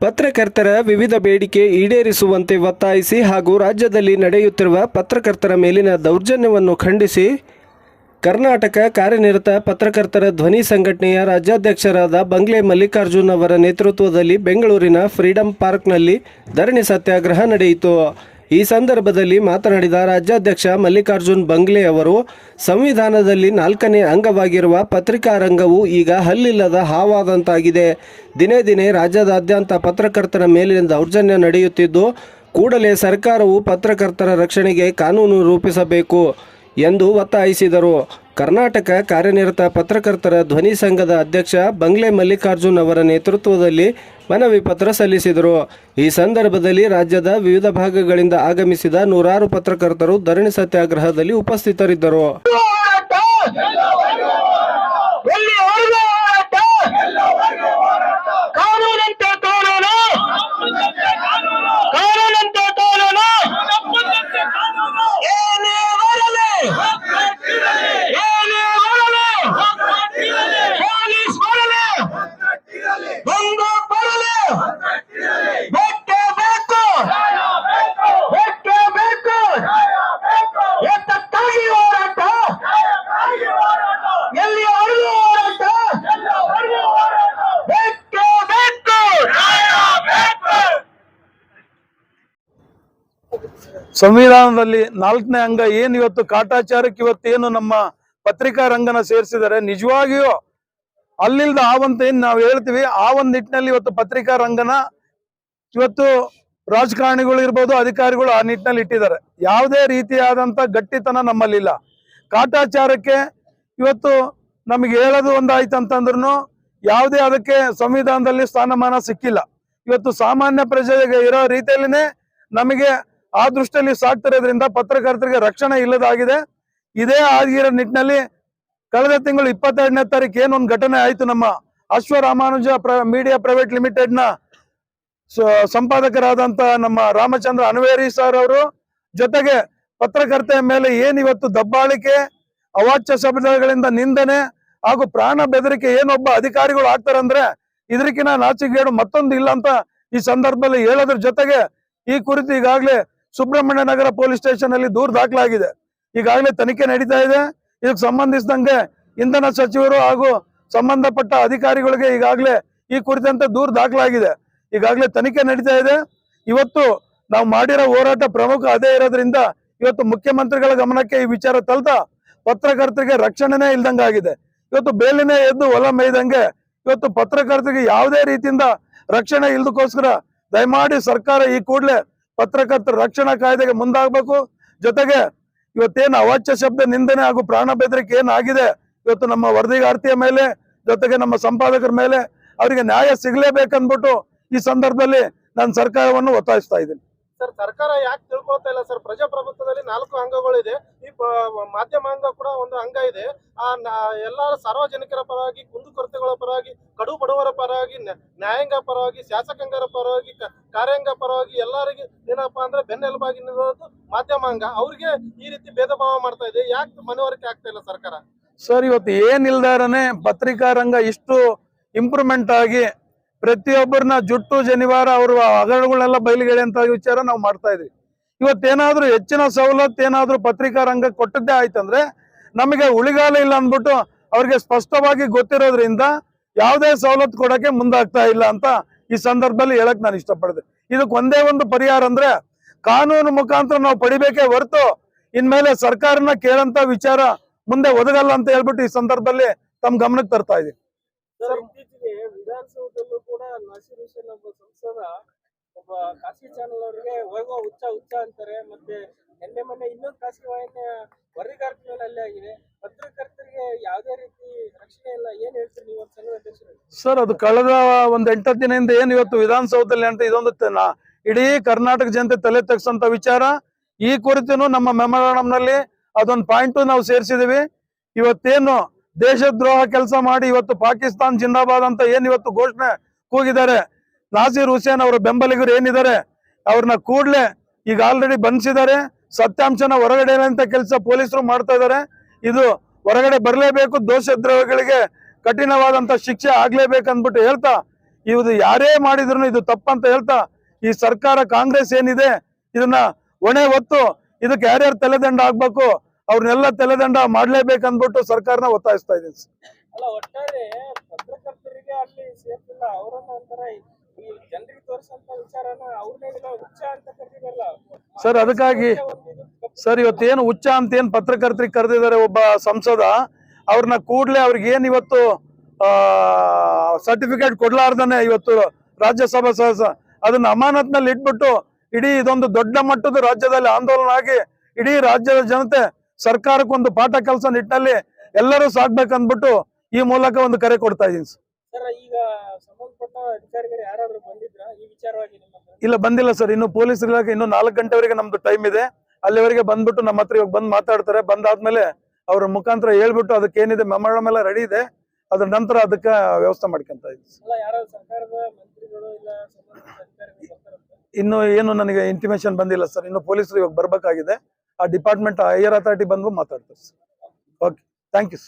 ಪತ್ರಕರ್ತರ ವಿವಿಧ ಬೇಡಿಕೆ ಈಡೇರಿಸುವಂತೆ ಒತ್ತಾಯಿಸಿ ಹಾಗೂ ರಾಜ್ಯದಲ್ಲಿ ನಡೆಯುತ್ತಿರುವ ಪತ್ರಕರ್ತರ ಮೇಲಿನ ದೌರ್ಜನ್ಯವನ್ನು ಖಂಡಿಸಿ ಕರ್ನಾಟಕ ಕಾರ್ಯನಿರತ ಪತ್ರಕರ್ತರ ಧ್ವನಿ ಸಂಘಟನೆಯ ರಾಜ್ಯಾಧ್ಯಕ್ಷರಾದ ಬಂಗ್ಲೆ ಮಲ್ಲಿಕಾರ್ಜುನ್ ಅವರ ನೇತೃತ್ವದಲ್ಲಿ ಬೆಂಗಳೂರಿನ ಫ್ರೀಡಂ ಪಾರ್ಕ್ನಲ್ಲಿ ಧರಣಿ ಸತ್ಯಾಗ್ರಹ ನಡೆಯಿತು. ಈ ಸಂದರ್ಭದಲ್ಲಿ ಮಾತನಾಡಿದ ರಾಜ್ಯಾಧ್ಯಕ್ಷ ಮಲ್ಲಿಕಾರ್ಜುನ್ ಬಂಗ್ಲೆ ಅವರು, ಸಂವಿಧಾನದಲ್ಲಿ ನಾಲ್ಕನೇ ಅಂಗವಾಗಿರುವ ಪತ್ರಿಕಾ ರಂಗವು ಈಗ ಹಲ್ಲಿಲ್ಲದ ಹಾವಾದಂತಾಗಿದೆ. ದಿನೇ ದಿನೇ ರಾಜ್ಯದಾದ್ಯಂತ ಪತ್ರಕರ್ತರ ಮೇಲಿನ ದೌರ್ಜನ್ಯ ನಡೆಯುತ್ತಿದ್ದು, ಕೂಡಲೇ ಸರ್ಕಾರವು ಪತ್ರಕರ್ತರ ರಕ್ಷಣೆಗೆ ಕಾನೂನು ರೂಪಿಸಬೇಕು. ಎಂದು ಒತ್ತಾಯಿಸಿದರು. ಕರ್ನಾಟಕ ಕಾರ್ಯನಿರತ ಪತ್ರಕರ್ತರ ಧ್ವನಿ ಸಂಘದ ಅಧ್ಯಕ್ಷ ಬಂಗ್ಲೆ ಮಲ್ಲಿಕಾರ್ಜುನ್ ಅವರ ನೇತೃತ್ವದಲ್ಲಿ ಮನವಿ ಪತ್ರ ಸಲ್ಲಿಸಿದರು. ಈ ಸಂದರ್ಭದಲ್ಲಿ ರಾಜ್ಯದ ವಿವಿಧ ಭಾಗಗಳಿಂದ ಆಗಮಿಸಿದ ನೂರಾರು ಪತ್ರಕರ್ತರು ಧರಣಿ ಸತ್ಯಾಗ್ರಹದಲ್ಲಿ ಉಪಸ್ಥಿತರಿದ್ದರು ಹೋರಾಟ ಎಲ್ಲಿವರೆಗೂ ಹೋರಾಟ ಕಾನೂನಂತೆ ಕಾನೂನು ಕಾನೂನಂತೆ ಕಾನೂನು ಏನೇ ಬರಲಿ ಏನೇ ಬರಲಿ ಪೊಲೀಸ್ ಬರಲಿ ಬಂದು ಬರಲಿ ಬೇಕೇ ಬೇಕು ಬೇಕೇ ಬೇಕು ಎತ್ತಕ್ಕಾಗಿ ಹೋರಾಟ ಎಲ್ಲಿವರೆಗೂ ಹೋರಾಟ ಬೇಕೇ ಬೇಕು ಸಂವಿಧಾನದಲ್ಲಿ ನಾಲ್ಕನೇ ಅಂಗ ಏನ್ ಇವತ್ತು ಕಾಟಾಚಾರಕ್ಕೆ ಇವತ್ತೇನು ನಮ್ಮ ಪತ್ರಿಕಾ ರಂಗನ ಸೇರಿಸಿದರೆ ನಿಜವಾಗಿಯೂ ಅಲ್ಲಿಲ್ದ ಆವಂತ ಏನು ನಾವು ಹೇಳ್ತೀವಿ, ಆ ಒಂದ್ ನಿಟ್ಟಿನಲ್ಲಿ ಇವತ್ತು ಪತ್ರಿಕಾ ರಂಗನ ಇವತ್ತು ರಾಜಕಾರಣಿಗಳು ಇರ್ಬೋದು, ಅಧಿಕಾರಿಗಳು ಆ ನಿಟ್ಟಿನಲ್ಲಿ ಇಟ್ಟಿದ್ದಾರೆ. ಯಾವುದೇ ರೀತಿಯಾದಂತ ಗಟ್ಟಿತನ ನಮ್ಮಲ್ಲಿಲ್ಲ. ಕಾಟಾಚಾರಕ್ಕೆ ಇವತ್ತು ನಮಗೆ ಹೇಳೋದು ಒಂದಾಯ್ತು ಅಂತಂದ್ರೂ ಯಾವುದೇ ಅದಕ್ಕೆ ಸಂವಿಧಾನದಲ್ಲಿ ಸ್ಥಾನಮಾನ ಸಿಕ್ಕಿಲ್ಲ. ಇವತ್ತು ಸಾಮಾನ್ಯ ಪ್ರಜೆಗೆ ಇರೋ ರೀತಿಯಲ್ಲಿನೇ ನಮಗೆ ಆ ದೃಷ್ಟಿಯಲ್ಲಿ ಸಾಕ್ತಿರೋದ್ರಿಂದ ಪತ್ರಕರ್ತರಿಗೆ ರಕ್ಷಣೆ ಇಲ್ಲದಾಗಿದೆ. ಇದೇ ಆಗಿರೋ ನಿಟ್ಟಿನಲ್ಲಿ ಕಳೆದ ತಿಂಗಳು ಇಪ್ಪತ್ತೆರಡನೇ ತಾರೀಕು ಏನೊಂದು ಘಟನೆ ಆಯ್ತು ನಮ್ಮ ಅಶ್ವರಾಮಾನುಜ ಪ್ರ, ಮೀಡಿಯಾ ಪ್ರೈವೇಟ್ ಲಿಮಿಟೆಡ್ನ ಸ- ಸಂಪಾದಕರಾದಂತ ನಮ್ಮ ರಾಮಚಂದ್ರ ಅನ್ವೇರಿ ಸರ್ ಅವರು. ಜೊತೆಗೆ ಪತ್ರಕರ್ತೆಯ ಮೇಲೆ ಏನಿವತ್ತು ದಬ್ಬಾಳಿಕೆ, ಅವಾಚ್ಯ ಶಬ್ದಗಳಿಂದ ನಿಂದನೆ ಹಾಗೂ ಪ್ರಾಣ ಬೆದರಿಕೆ ಏನೊಬ್ಬ ಅಧಿಕಾರಿಗಳು ಆಗ್ತಾರಂದ್ರೆ ಇದಕ್ಕಿನ ನಾಚಿಗೇಡು ಮತ್ತೊಂದು ಇಲ್ಲ ಅಂತ ಈ ಸಂದರ್ಭದಲ್ಲಿ ಹೇಳೋದ್ರ ಜೊತೆಗೆ ಈ ಕುರಿತು ಈಗಾಗಲೇ ಸುಬ್ರಹ್ಮಣ್ಯ ನಗರ ಪೊಲೀಸ್ ಸ್ಟೇಷನ್ ಅಲ್ಲಿ ದೂರು ದಾಖಲಾಗಿದೆ. ಈಗಾಗಲೇ ತನಿಖೆ ನಡೀತಾ ಇದೆ. ಇದಕ್ಕೆ ಸಂಬಂಧಿಸಿದಂಗೆ ಇಂಧನ ಸಚಿವರು ಹಾಗೂ ಸಂಬಂಧಪಟ್ಟ ಅಧಿಕಾರಿಗಳಿಗೆ ಈಗಾಗಲೇ ಈ ಕುರಿತಂತೆ ದೂರು ದಾಖಲಾಗಿದೆ. ಈಗಾಗಲೇ ತನಿಖೆ ನಡೀತಾ ಇದೆ. ಇವತ್ತು ನಾವು ಮಾಡಿರೋ ಹೋರಾಟ ಪ್ರಮುಖ ಅದೇ ಇರೋದ್ರಿಂದ ಇವತ್ತು ಮುಖ್ಯಮಂತ್ರಿಗಳ ಗಮನಕ್ಕೆ ಈ ವಿಚಾರ ತಲ್ತಾ ಪತ್ರಕರ್ತರಿಗೆ ರಕ್ಷಣೆನೇ ಇಲ್ದಂಗಾಗಿದೆ. ಇವತ್ತು ಬೇಲಿನೇ ಎದ್ದು ಹೊಲ ಮೇಯ್ದಂಗೆ ಇವತ್ತು ಪತ್ರಕರ್ತರಿಗೆ ಯಾವುದೇ ರೀತಿಯಿಂದ ರಕ್ಷಣೆ ಇಲ್ದಕ್ಕೋಸ್ಕರ ದಯಮಾಡಿ ಸರ್ಕಾರ ಈ ಕೂಡಲೇ ಪತ್ರಕರ್ತರ ರಕ್ಷಣಾ ಕಾಯ್ದೆಗೆ ಮುಂದಾಗಬೇಕು. ಜೊತೆಗೆ ಇವತ್ತೇನು ಅವಾಚ್ಯ ಶಬ್ದ ನಿಂದನೆ ಹಾಗೂ ಪ್ರಾಣ ಬೆದರಿಕೆ ಏನಾಗಿದೆ? ಇವತ್ತು ನಮ್ಮ ವರದಿಗಾರ್ತಿಯ ಮೇಲೆ, ಜೊತೆಗೆ ನಮ್ಮ ಸಂಪಾದಕರ ಮೇಲೆ ಅವರಿಗೆ ನ್ಯಾಯ ಸಿಗಲೇಬೇಕಂದ್ಬಿಟ್ಟು ಈ ಸಂದರ್ಭದಲ್ಲಿ ನಾನು ಸರ್ಕಾರವನ್ನು ಒತ್ತಾಯಿಸ್ತಾ ಇದ್ದೀನಿ. ಸರ್, ಸರ್ಕಾರ ಯಾಕೆ ತಿಳ್ಕೊಳ್ತಾ ಇಲ್ಲ ಸರ್? ಪ್ರಜಾಪ್ರಭುತ್ವದಲ್ಲಿ ನಾಲ್ಕು ಅಂಗಗಳಿದೆ. ಈ ಮಾಧ್ಯಮ ಅಂಗ ಕೂಡ ಒಂದು ಅಂಗ ಇದೆ. ಆ ಎಲ್ಲ ಸಾರ್ವಜನಿಕರ ಪರವಾಗಿ ಕುಂದುಕೊರತೆಗಳ ಪರವಾಗಿ, ಕಡು ಬಡವರ ಪರವಾಗಿ, ನ್ಯಾ- ನ್ಯಾಯಾಂಗ ಪರವಾಗಿ, ಶಾಸಕಾಂಗರ ಪರವಾಗಿ ಕಾರ್ಯಾಂಗ ಪರವಾಗಿ ಎಲ್ಲರಿಗೆ ಏನಪ್ಪಾ ಅಂದ್ರೆ ಬೆನ್ನೆಲುಬಾಗಿ ನಿಲ್ಲೋದು ಮಾಧ್ಯಮ ಅಂಗ. ಅವ್ರಿಗೆ ಈ ರೀತಿ ಭೇದ ಭಾವ ಮಾಡ್ತಾ ಇದೆ. ಯಾಕೆ ಮನವರಿಕೆ ಆಗ್ತಾ ಇಲ್ಲ ಸರ್ಕಾರ? ಸರ್, ಇವತ್ತು ಏನಿಲ್ದಾರನೆ ಪತ್ರಿಕಾ ರಂಗ ಇಷ್ಟು ಇಂಪ್ರೂವ್ಮೆಂಟ್ ಆಗಿ ಪ್ರತಿಯೊಬ್ಬರನ್ನ ಜುಟ್ಟು, ಜನಿವಾರ ಅವ್ರ ಹಗರಣಗಳನ್ನೆಲ್ಲ ಬಯಲಿಗೆಳೆ ಅಂತ ವಿಚಾರ ನಾವು ಮಾಡ್ತಾ ಇದ್ವಿ. ಇವತ್ತೇನಾದ್ರೂ ಹೆಚ್ಚಿನ ಸವಲತ್ತು, ಏನಾದ್ರೂ ಪತ್ರಿಕಾ ರಂಗ ಕೊಟ್ಟದ್ದೇ ಆಯ್ತಂದ್ರೆ ನಮಗೆ ಉಳಿಗಾಲ ಇಲ್ಲ ಅಂದ್ಬಿಟ್ಟು ಅವ್ರಿಗೆ ಸ್ಪಷ್ಟವಾಗಿ ಗೊತ್ತಿರೋದ್ರಿಂದ ಯಾವುದೇ ಸವಲತ್ತು ಕೊಡಕ್ಕೆ ಮುಂದಾಗ್ತಾ ಇಲ್ಲ ಅಂತ ಈ ಸಂದರ್ಭದಲ್ಲಿ ಹೇಳಕ್ ನಾನು ಇಷ್ಟಪಡ್ದೆ. ಇದಕ್ಕೆ ಒಂದೇ ಒಂದು ಪರಿಹಾರ ಅಂದ್ರೆ ಕಾನೂನು ಮುಖಾಂತರ ನಾವು ಪಡಿಬೇಕೇ ಹೊರತು ಇನ್ಮೇಲೆ ಸರ್ಕಾರನ ಕೇಳಂತ ವಿಚಾರ ಮುಂದೆ ಒದಗಲ್ಲ ಅಂತ ಹೇಳ್ಬಿಟ್ಟು ಈ ಸಂದರ್ಭದಲ್ಲಿ ತಮ್ಮ ಗಮನಕ್ಕೆ ತರ್ತಾ ಇದೀನಿ ಸರ್. ಇತ್ತೀಚೆಗೆ ವಿಧಾನಸೌಧದಲ್ಲೂ ಕೂಡ ನಸೀರ್ ಹುಸೇನ್ ಒಬ್ಬ ಸಂಸದ ಒಬ್ಬ ಖಾಸಗಿ ಚಾನೆಲ್ ಅವರಿಗೆ ಹೋಗೋ ಹುಚ್ಚ ಹುಚ್ಚ ಅಂತಾರೆ. ಮತ್ತೆ ನಿನ್ನೆ ಮೊನ್ನೆ ಇನ್ನೊಂದು ಖಾಸಗಿ ವಾಹಿನಿಯ ವರದಿಗಾರರ ಮೇಲೆ ಆಗಿದೆ. ಪತ್ರಕರ್ತರಿಗೆ ಯಾವುದೇ ರೀತಿ ರಕ್ಷಣೆ ಇಲ್ಲ. ಏನ್ ಹೇಳ್ತೀರಿ ನೀವು ಒಂದು ಸಂಘದ ಅಧ್ಯಕ್ಷರು ಸರ್ ಅದು ಕಳೆದ ಒಂದ್ ಎಂಟತ್ತು ದಿನದಿಂದ ಏನು ಇವತ್ತು ವಿಧಾನಸೌಧದಲ್ಲಿ ಅಂತ ಇದೊಂದು ಇಡೀ ಕರ್ನಾಟಕ ಜನತೆ ತಲೆ ತಗ್ಸಂತ ವಿಚಾರ. ಈ ಕುರಿತುನು ನಮ್ಮ ಮೆಮೊರಾಂಡಮ್ನಲ್ಲಿ ಅದೊಂದು ಪಾಯಿಂಟ್ ನಾವು ಸೇರಿಸಿದೀವಿ. ಇವತ್ತೇನು ದೇಶದ್ರೋಹ ಕೆಲಸ ಮಾಡಿ ಇವತ್ತು ಪಾಕಿಸ್ತಾನ್ ಜಿಂದಾಬಾದ್ ಅಂತ ಏನ್ ಇವತ್ತು ಘೋಷಣೆ ಕೂಗಿದ್ದಾರೆ? ನಾಸೀರ್ ಹುಸೇನ್ ಅವರ ಬೆಂಬಲಿಗರು ಏನಿದ್ದಾರೆ? ಅವ್ರನ್ನ ಕೂಡ್ಲೆ ಈಗ ಆಲ್ರೆಡಿ ಬಂಧಿಸಿದ್ದಾರೆ. ಸತ್ಯಾಂಶನ ಹೊರಗಡೆ ಅಂತ ಕೆಲಸ ಪೊಲೀಸರು ಮಾಡ್ತಾ ಇದ್ದಾರೆ. ಇದು ಹೊರಗಡೆ ಬರಲೇಬೇಕು, ದೋಷದ್ರೋಹಗಳಿಗೆ ಕಠಿಣವಾದಂತ ಶಿಕ್ಷೆ ಆಗ್ಲೇಬೇಕು ಅಂದ್ಬಿಟ್ಟು ಹೇಳ್ತಾ ಇದು ಯಾರೇ ಮಾಡಿದ್ರು ಇದು ತಪ್ಪಂತ ಹೇಳ್ತಾ, ಈ ಸರ್ಕಾರ ಕಾಂಗ್ರೆಸ್ ಏನಿದೆ? ಇದನ್ನ ಹೊಣೆ ಹೊತ್ತು ಇದಕ್ಕೆ ಯಾರ್ಯಾರು ತಲೆದಂಡ ಆಗ್ಬೇಕು? ಅವ್ರನ್ನೆಲ್ಲ ತಲೆದಂಡ ಮಾಡ್ಲೇಬೇಕು ಅಂದ್ಬಿಟ್ಟು ಸರ್ಕಾರನ ಒತ್ತಾಯಿಸ್ತಾ ಇದ್ದೀನಿ ಸರ್. ಅದಕ್ಕಾಗಿ- ಸರ್ ಇವತ್ತೇನು ಹುಚ್ಚ ಅಂತ ಏನ್ ಪತ್ರಕರ್ತರಿಗೆ ಕರೆದಿದ್ದಾರೆ ಒಬ್ಬ ಸಂಸದ ಅವ್ರನ್ನ ಕೂಡಲೇ ಅವ್ರಿಗೆ ಏನ್ ಇವತ್ತು ಸರ್ಟಿಫಿಕೇಟ್ ಕೊಡ್ಲಾರ್ದಾನೆ ಇವತ್ತು ರಾಜ್ಯಸಭಾ ಸದಸ್ಯ ಅದನ್ನ ಅಮಾನತ್ನಲ್ಲಿ ಇಟ್ಬಿಟ್ಟು ಇಡೀ ಇದೊಂದು ದೊಡ್ಡ ಮಟ್ಟದ ರಾಜ್ಯದಲ್ಲಿ ಆಂದೋಲನ ಆಗಿ ಇಡೀ ರಾಜ್ಯದ ಜನತೆ ಸರ್ಕಾರಕ್ಕೊಂದು ಪಾಠ ಕೆಲಸ ನಿಟ್ಟಿನಲ್ಲಿ ಎಲ್ಲರೂ ಸಾಕ್ಬೇಕಂದ್ಬಿಟ್ಟು ಈ ಮೂಲಕ ಒಂದು ಕರೆ ಕೊಡ್ತಾ ಇದೀನಿ ಇಲ್ಲ ಬಂದಿಲ್ಲ ಸರ್. ಇನ್ನು ಪೊಲೀಸ್ ಇಲಾಖೆ ಇನ್ನು ನಾಲ್ಕು ಗಂಟೆವರೆಗೆ ನಮ್ದು ಟೈಮ್ ಇದೆ. ಅಲ್ಲಿವರೆಗೆ ಬಂದ್ಬಿಟ್ಟು ನಮ್ಮ ಹತ್ರ ಇವಾಗ ಬಂದು ಮಾತಾಡ್ತಾರೆ. ಬಂದಾದ್ಮೇಲೆ ಅವ್ರ ಮುಖಾಂತರ ಹೇಳ್ಬಿಟ್ಟು ಅದಕ್ಕೆ ಏನಿದೆ ಮೆಮೊರಮ್ ಎಲ್ಲ ರೆಡಿ ಇದೆ. ಅದ್ರ ನಂತರ ಅದಕ್ಕೆ ವ್ಯವಸ್ಥೆ ಮಾಡ್ಕೊಂತ ಇನ್ನು ಏನು ನನಗೆ ಇಂಟಿಮೇಶನ್ ಬಂದಿಲ್ಲ ಸರ್. ಇನ್ನು ಪೊಲೀಸರು ಇವಾಗ ಬರ್ಬೇಕಾಗಿದೆ. ಆ ಡಿಪಾರ್ಟ್ಮೆಂಟ್ ಹೈಯರ್ ಅಥಾರಿಟಿ ಬಂದು ಮಾತಾಡ್ತಾರೆ ಓಕೆ ಥ್ಯಾಂಕ್ ಯು ಸರ್